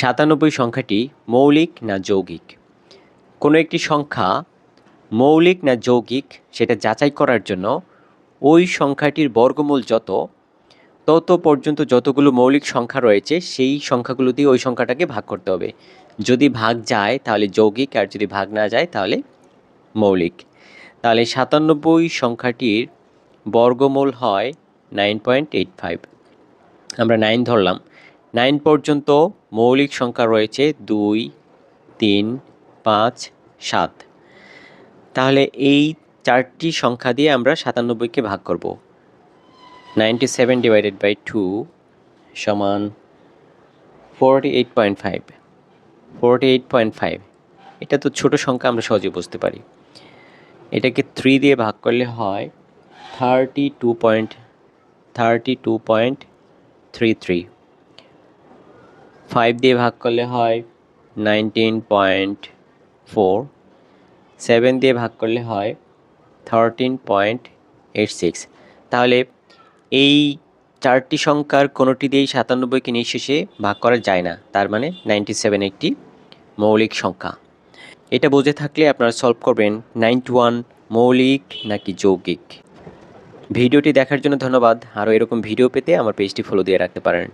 সাতানব্বই সংখ্যাটি মৌলিক না যৌগিক? কোনো একটি সংখ্যা মৌলিক না যৌগিক সেটা যাচাই করার জন্য ওই সংখ্যাটির বর্গমূল যত, তত পর্যন্ত যতগুলো মৌলিক সংখ্যা রয়েছে সেই সংখ্যাগুলো দিয়ে ওই সংখ্যাটাকে ভাগ করতে হবে। যদি ভাগ যায় তাহলে যৌগিক আর যদি ভাগ না যায় তাহলে মৌলিক। তাহলে সাতানব্বই সংখ্যাটির বর্গমূল হয় নাইন পয়েন্ট এইট ফাইভ। আমরা নাইন ধরলাম। নাইন পর্যন্ত মৌলিক সংখ্যা রয়েছে দুই, তিন, পাঁচ, সাত। তাহলে এই চারটি সংখ্যা দিয়ে আমরা সাতানব্বইকে ভাগ করব। Ninety seven divided by two সমান forty eight point five forty eight point five এটা তো ছোটো সংখ্যা, আমরা সহজে বুঝতে পারি। এটাকে থ্রি দিয়ে ভাগ করলে হয় thirty two point thirty two point three three five দিয়ে ভাগ করলে হয় নাইনটিন পয়েন্ট ফোর সেভেন দিয়ে ভাগ করলে হয় থার্টিন পয়েন্ট এইট সিক্স তাহলে এই চারটি সংখ্যার কোনোটি দিয়েই সাতানব্বইকে নিঃশেষে ভাগ করা যায় না, তার মানে নাইনটি সেভেন একটি মৌলিক সংখ্যা। এটা বুঝে থাকলে আপনারা সলভ করবেন নাইনটি ওয়ান মৌলিক নাকি যৌগিক। ভিডিওটি দেখার জন্য ধন্যবাদ। আরও এরকম ভিডিও পেতে আমার পেজটি ফলো দিয়ে রাখতে পারেন।